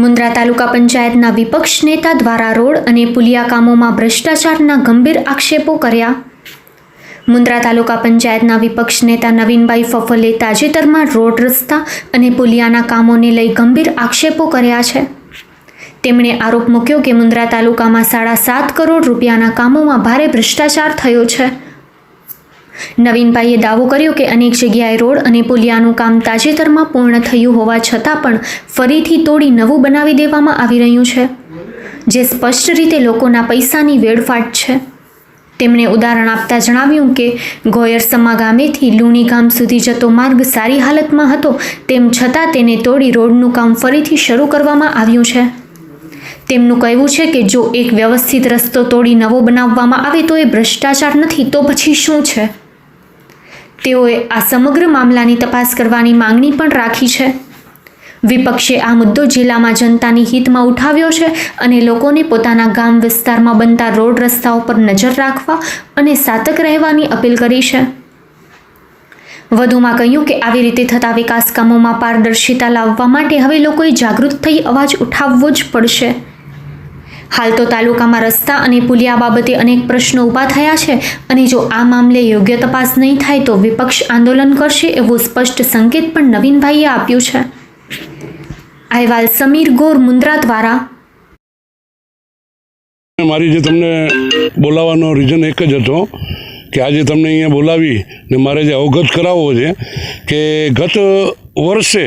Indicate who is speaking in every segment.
Speaker 1: મુન્દ્રા તાલુકા પંચાયતના વિપક્ષ નેતા દ્વારા રોડ અને પુલિયા કામોમાં ભ્રષ્ટાચારના ગંભીર આક્ષેપો કર્યા. મુન્દ્રા તાલુકા પંચાયતના વિપક્ષ નેતા નવીનભાઈ ફફલે તાજેતરમાં રોડ રસ્તા અને પુલિયાના કામોને લઈ ગંભીર આક્ષેપો કર્યા છે. તેમણે આરોપ મૂક્યો કે મુન્દ્રા તાલુકામાં સાડા સાત કરોડ રૂપિયાના કામોમાં ભારે ભ્રષ્ટાચાર થયો છે. નવીનભાઈએ દાવો કર્યો કે અનેક જગ્યાએ રોડ અને પુલિયાનું કામ તાજેતરમાં પૂર્ણ થયું હોવા છતાં પણ ફરીથી તોડી નવું બનાવી દેવામાં આવી રહ્યું છે, જે સ્પષ્ટ રીતે લોકોના પૈસાની વેડફાટ છે. તેમણે ઉદાહરણ આપતા જણાવ્યું કે ગોયરસમા ગામેથી લુણી ગામ સુધી જતો માર્ગ સારી હાલતમાં હતો, તેમ છતાં તેને તોડી રોડનું કામ ફરીથી શરૂ કરવામાં આવ્યું છે. તેમનું કહેવું છે કે જો એક વ્યવસ્થિત રસ્તો તોડી નવો બનાવવામાં આવે તો એ ભ્રષ્ટાચાર નથી, તો પછી શું છે? તેઓએ આ સમગ્ર મામલાની તપાસ કરવાની માંગણી પણ રાખી છે. વિપક્ષે આ મુદ્દો જિલ્લામાં જનતાની હિતમાં ઉઠાવ્યો છે અને લોકોને પોતાના ગામ વિસ્તારમાં બનતા રોડ રસ્તાઓ પર નજર રાખવા અને સાતક રહેવાની અપીલ કરી છે. વધુમાં કહ્યું કે આવી રીતે થતા વિકાસ કામોમાં પારદર્શિતા લાવવા માટે હવે લોકોએ જાગૃત થઈ અવાજ ઉઠાવવો જ પડશે. હાલ તો તાલુકામાં રસ્તા અને પુલિયા બાબતે અનેક પ્રશ્નો ઊભા થયા છે અને જો આ મામલે યોગ્ય તપાસ નહીં થાય તો વિપક્ષ આંદોલન કરશે એવો સ્પષ્ટ સંકેત પણ નવીનભાઈએ આપ્યું છે. અહેવાલ સમીર ગોર મુન્દ્રા દ્વારા
Speaker 2: મારી જે તમને બોલાવવાનો રીઝન એક જ હતો કે આજે તમને અહીંયા બોલાવી ને મારે જે અવગત કરાવવો છે કે ગત વર્ષે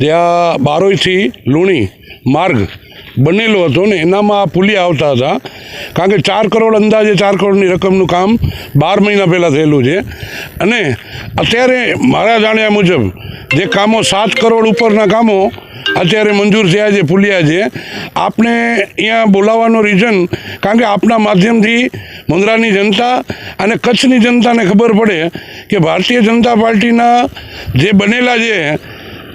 Speaker 2: જે આ બારોઈથી લુણી માર્ગ બનેલો હતો ને, એનામાં આ પુલિયા આવતા હતા. કારણ કે ચાર કરોડ અંદાજે ચાર કરોડની રકમનું કામ બાર મહિના પહેલાં થયેલું છે. અને અત્યારે મારા જાણ્યા મુજબ, જે કામો સાત કરોડ ઉપરના કામો અત્યારે મંજૂર થયા છે, પુલિયા છે, આપને અહીંયા બોલાવવાનો રીઝન કારણ કે આપના માધ્યમથી મુંદ્રાની જનતા અને કચ્છની જનતાને ખબર પડે કે ભારતીય જનતા પાર્ટીના જે બનેલા છે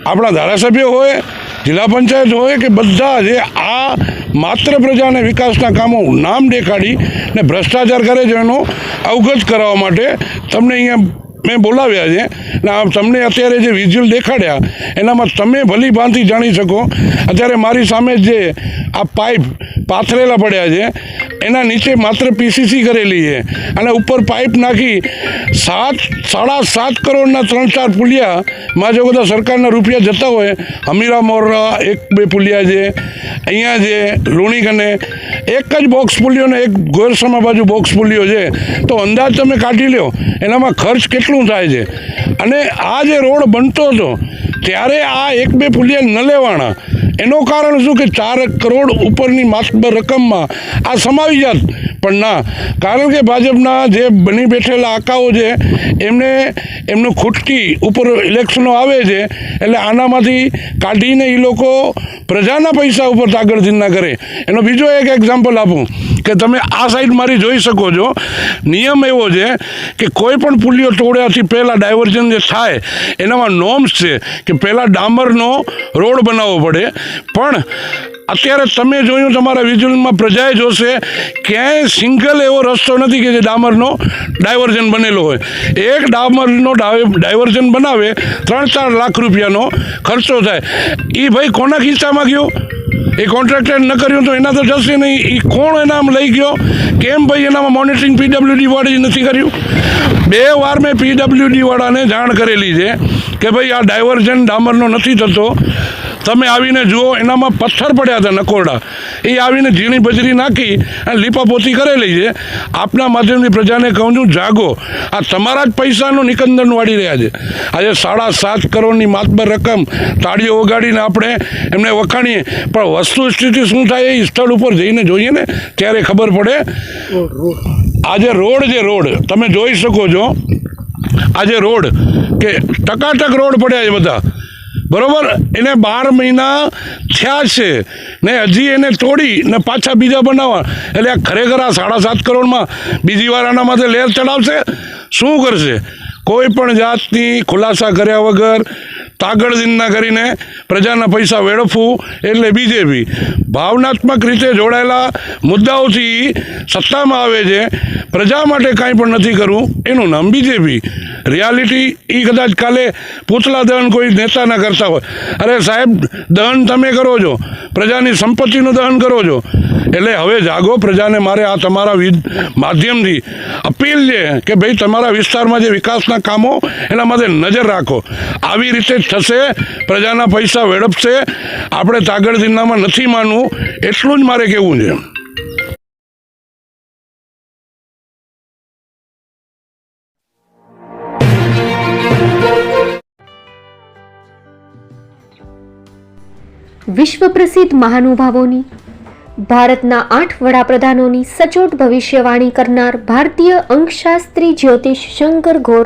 Speaker 2: આપણા ધારાસભ્ય હોય જિલ્લા પંચાયત હોય કે બધા જે આ માત્ર પ્રજાને વિકાસના કામો નામ દેખાડી ને ભ્રષ્ટાચાર કરે છે એનો અવગત કરાવવા માટે તમને અહીંયા મેં બોલાવ્યા છે ને આ તમને અત્યારે જે વિઝ્યુઅલ દેખાડ્યા, એનામાં તમે ભલી ભાંતિ જાણી શકો. અત્યારે મારી સામે જે આ પાઇપ પાથરેલા પડ્યા છે. એના નીચે માત્ર પીસીસી કરેલી છે. અને ઉપર પાઇપ નાખી સાત, સાડા સાત કરોડના ત્રણ ચાર પુલિયામાં જો બધા સરકારના રૂપિયા જતા હોય. હમીરા મોરા એક બે પુલિયા છે. અહીંયા છે લુણી કને એક જ બોક્સ પુલિયો ને એક ગોરસમા બાજુ બોક્સ પુલિયો છે. તો અંદાજ તમે કાઢી લ્યો. એનામાં ખર્ચ કેટલું થાય છે? અને આ જે રોડ બનતો હતો ત્યારે આ એક બે ફુલિયા ન લેવાના. એનું કારણ શું કે ચાર કરોડ ઉપરની માત્ર રકમમાં આ સમાવી જાત. પણ ના કારણ કે ભાજપના જે બની બેઠેલા આકાઓ છે, એમને, એમનું ખૂટકી ઉપર ઇલેક્શનો આવે છે, એટલે આનામાંથી કાઢીને એ લોકો પ્રજાના પૈસા ઉપર તાગડથી ના કરે. એનો બીજો એક એક્ઝામ્પલ આપું, કે તમે આ સાઈડ મારી જોઈ શકો છો. નિયમ એવો છે કે કોઈ પણ પુલીઓ તોડ્યાથી પહેલાં ડાયવર્ઝન જે થાય, એનામાં નોર્મ્સ છે કે પહેલાં ડામરનો રોડ બનાવવો પડે. પણ અત્યારે તમે જોયું તમારા વિઝ્યુઅલમાં પ્રજાએ જોશે, ક્યાંય સિંગલ એવો રસ્તો નથી કે જે ડામરનો ડાયવર્ઝન બનેલો હોય. એક ડામરનો ડાય- ડાયવર્ઝન બનાવે ત્રણ ચાર લાખ રૂપિયાનો ખર્ચો થાય. એ ભાઈ કોના ખિસ્સામાં ગયો? એ કોન્ટ્રાક્ટર ન કર્યું તો એના તો જશે નહીં. એ કોણ એનામ લઈ ગયો? કેમ ભાઈ એનામાં મોનિટરિંગ પીડબ્લ્યુડી વાળે નથી કર્યું? બે વાર મેં પીડબ્લ્યુડી વાળાને જાણ કરેલી છે કે ભાઈ આ ડાયવર્ઝન ડામરનો નથી થતો. તમે આવીને જુઓ, એનામાં પથ્થર પડ્યા હતા નકોરડા. એ આવીને ઝીણી બજરી નાખી અને લીપાપોતી કરેલી છે આપના માધ્યમથી પ્રજાને કહું છું, જાગો. આ તમારા જ પૈસાનું નિકંદન વાળી રહ્યા છે. આજે સાડા સાત કરોડની માતબર રકમ તાળીઓ વગાડીને આપણે એમને વખાણીએ. પણ વસ્તુ સ્થિતિ શું થાય એ સ્થળ ઉપર જઈને જોઈએ ને, ત્યારે ખબર પડે. આજે રોડ જે રોડ, તમે જોઈ શકો છો. આજે રોડ કે ટકાટક રોડ પડ્યા છે બધા. બરોબર? એને બાર મહિના થયા છે. ને હજી એને તોડી ને પાછા બીજા બનાવવા. એટલે આ ખરેખર આ સાડા સાત કરોડમાં બીજી વાર આના માટે લેર ચડાવશે. શું કરશે? કોઈ પણ જાતની ખુલાસા કર્યા વગર તાગડ દિનના કરીને પ્રજાના પૈસા વેડફવું એટલે બીજેપી ભાવનાત્મક રીતે જોડાયેલા મુદ્દાઓથી સત્તામાં આવે છે. પ્રજા માટે કાંઈ પણ નથી કરવું. એનું નામ બીજેપી રિયાલિટી એ કદાચ કાલે પૂતલા દહન કોઈ નેતાના કરતા હોય. અરે સાહેબ, દહન તમે કરો છો. પ્રજાની સંપત્તિનું દહન કરો છો. એટલે હવે જાગો, પ્રજાને મારે આ તમારા માધ્યમથી અપીલ છે કે ભાઈ તમારા વિસ્તારમાં જે વિકાસના કામો, એના માટે નજર રાખો. આવી રીતે થશે, પ્રજાના પૈસા વેડપશે, આપણે તાગડ જિલ્લામાં નથી માનવું, એટલું જ મારે કહેવું છે.
Speaker 1: વિશ્વ પ્રસિદ્ધ મહાનુભાવોની, ભારતના આઠ વડાપ્રધાનોની સચોટ ભવિષ્યવાણી કરનાર ભારતીય અંકશાસ્ત્રી જ્યોતિષ શંકર ઘોર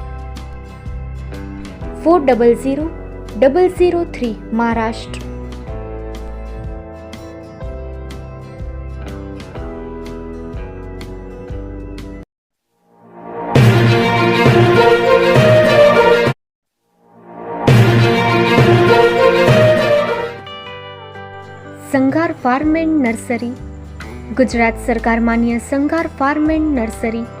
Speaker 1: Four double zero double zero three Maharashtra Sanghar farm and nursery Gujarat સરકાર માન્ય સંઘાર ફાર્મ એન્ડ નર્સરી